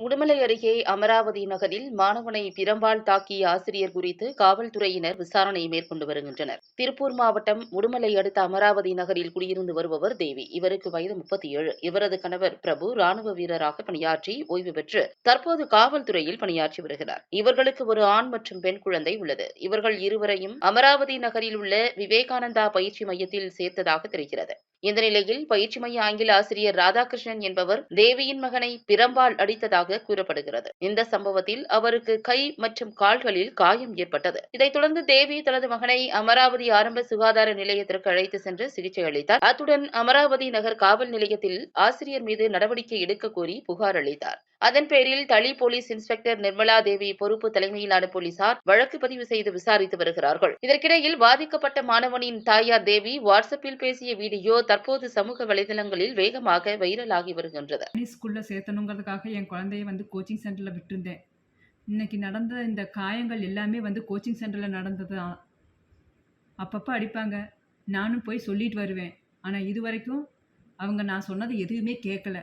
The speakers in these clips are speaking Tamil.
உடுமலை அருகே அமராவதி நகரில் மாணவனை பிரம்பால் தாக்கிய ஆசிரியர் குறித்து காவல்துறையினர் விசாரணை மேற்கொண்டு வருகின்றனர். திருப்பூர் மாவட்டம் உடுமலை அடுத்த அமராவதி நகரில் குடியிருந்து வருபவர் தேவி. இவருக்கு வயது முப்பத்தி ஏழு இவரது கணவர் பிரபு ராணுவ வீரராக பணியாற்றி ஓய்வு பெற்று தற்போது காவல்துறையில் பணியாற்றி வருகிறார். இவர்களுக்கு ஒரு ஆண் மற்றும் பெண் குழந்தை உள்ளது. இவர்கள் இருவரையும் அமராவதி நகரில் உள்ள விவேகானந்தா பயிற்சி மையத்தில் சேர்த்ததாக தெரிகிறது. இந்த நிலையில் பயிற்சி மைய ஆங்கில ஆசிரியர் ராதாகிருஷ்ணன் என்பவர் தேவியின் மகனை பிரம்பால் அடித்ததாக கூறப்படுகிறது. இந்த சம்பவத்தில் அவருக்கு கை மற்றும் கால்களில் காயம் ஏற்பட்டது. இதைத் தொடர்ந்து தேவி தனது மகனை அமராவதி ஆரம்ப சுகாதார நிலையத்திற்கு அழைத்து சென்று சிகிச்சை அளித்தார். அத்துடன் அமராவதி நகர் காவல் நிலையத்தில் ஆசிரியர் மீது நடவடிக்கை எடுக்க கோரி புகார் அளித்தார். அதன் பேரில் தளி போலீஸ் இன்ஸ்பெக்டர் நிர்மலா தேவி பொறுப்பு தலைமையிலான போலீசார் வழக்கு பதிவு செய்து விசாரித்து வருகிறார்கள். இதற்கிடையில் பாதிக்கப்பட்ட மாணவனின் தாயார் தேவி வாட்ஸ்அப்பில் பேசிய வீடியோ தற்போது சமூக வலைதளங்களில் வேகமாக வைரலாகி வருகின்றது. தனி ஸ்கூலில் சேர்த்தணுங்கிறதுக்காக என் குழந்தைய வந்து கோச்சிங் சென்டரில் விட்டுருந்தேன். இன்னைக்கு நடந்த இந்த காயங்கள் எல்லாமே வந்து கோச்சிங் சென்டரில் நடந்தது. அப்பப்போ அடிப்பாங்க. நானும் போய் சொல்லிட்டு வருவேன். ஆனால் இது வரைக்கும் அவங்க நான் சொன்னது எதுவுமே கேட்கல.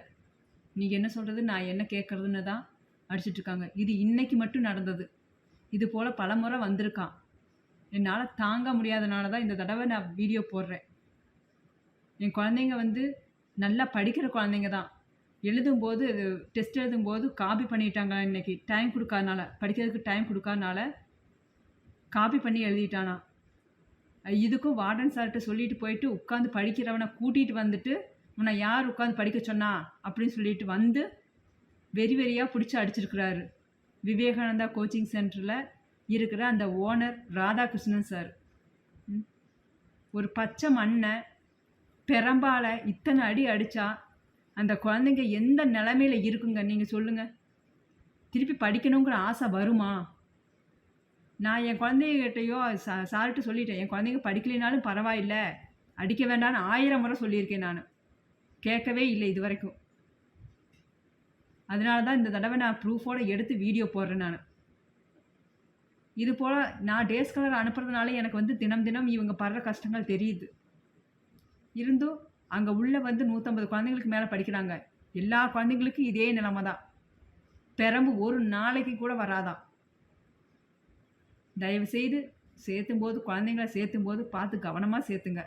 நீ என்ன சொல்கிறது நான் என்ன கேட்குறதுன்னு தான் அடிச்சிட்ருக்காங்க இது இன்னைக்கு மட்டும் நடந்தது. இது போல் பல முறை வந்திருக்கான் என்னால் தாங்க முடியாதனால தான் இந்த தடவை நான் வீடியோ போடுறேன். என் குழந்தைங்க வந்து நல்லா படிக்கிற குழந்தைங்க தான். எழுதும்போது டெஸ்ட் எழுதும்போது காப்பி பண்ணிட்டாங்க இன்னைக்கு? டைம் கொடுக்காதனால படிக்கிறதுக்கு டைம் கொடுக்காதனால காப்பி பண்ணி எழுதிட்டானா. இதுக்கும் வார்டன் சார்கிட்ட சொல்லிட்டு போயிட்டு உட்காந்து படிக்கிறவனை கூட்டிகிட்டு வந்துட்டு உன்னை யார் உட்காந்து படிக்க சொன்னா அப்படின்னு சொல்லிட்டு வந்து வெறி வெறியாக பிடிச்சி அடிச்சிருக்கிறாரு. விவேகானந்தா கோச்சிங் சென்டரில் இருக்கிற அந்த ஓனர் ராதாகிருஷ்ணன் சார் ஒரு பச்சை மண்ணை பெரம்பால இத்தனை அடி அடித்தா அந்த குழந்தைங்க எந்த நிலமையில இருக்குங்க? நீங்கள் சொல்லுங்கள் திருப்பி படிக்கணுங்கிற ஆசை வருமா? நான் என் குழந்தைகிட்டையோ சா சார்கிட்ட சொல்லிட்டேன். என் குழந்தைங்க படிக்கலைனாலும் பரவாயில்ல. அடிக்க வேண்டாம்னு ஆயிரம் முறை சொல்லியிருக்கேன் நான். கேட்கவே இல்லை இது வரைக்கும் அதனால தான் இந்த தடவை நான் ப்ரூஃபோட எடுத்து வீடியோ போடுறேன் நான். இது போல் நான் டேஸ் கலர் அனுப்புறதுனால எனக்கு வந்து தினம் தினம் இவங்க படுற கஷ்டங்கள் தெரியுது. இருந்தும் அங்கே உள்ளே வந்து நூற்றம்பது குழந்தைங்களுக்கு மேலே படிக்கிறாங்க. எல்லா குழந்தைங்களுக்கும் இதே நிலமை தான். பெரம்பு ஒரு நாளைக்கு கூட வராதான் தயவுசெய்து சேர்த்தும் போது குழந்தைங்கள சேர்த்தும் போது பார்த்து கவனமாக சேர்த்துங்க.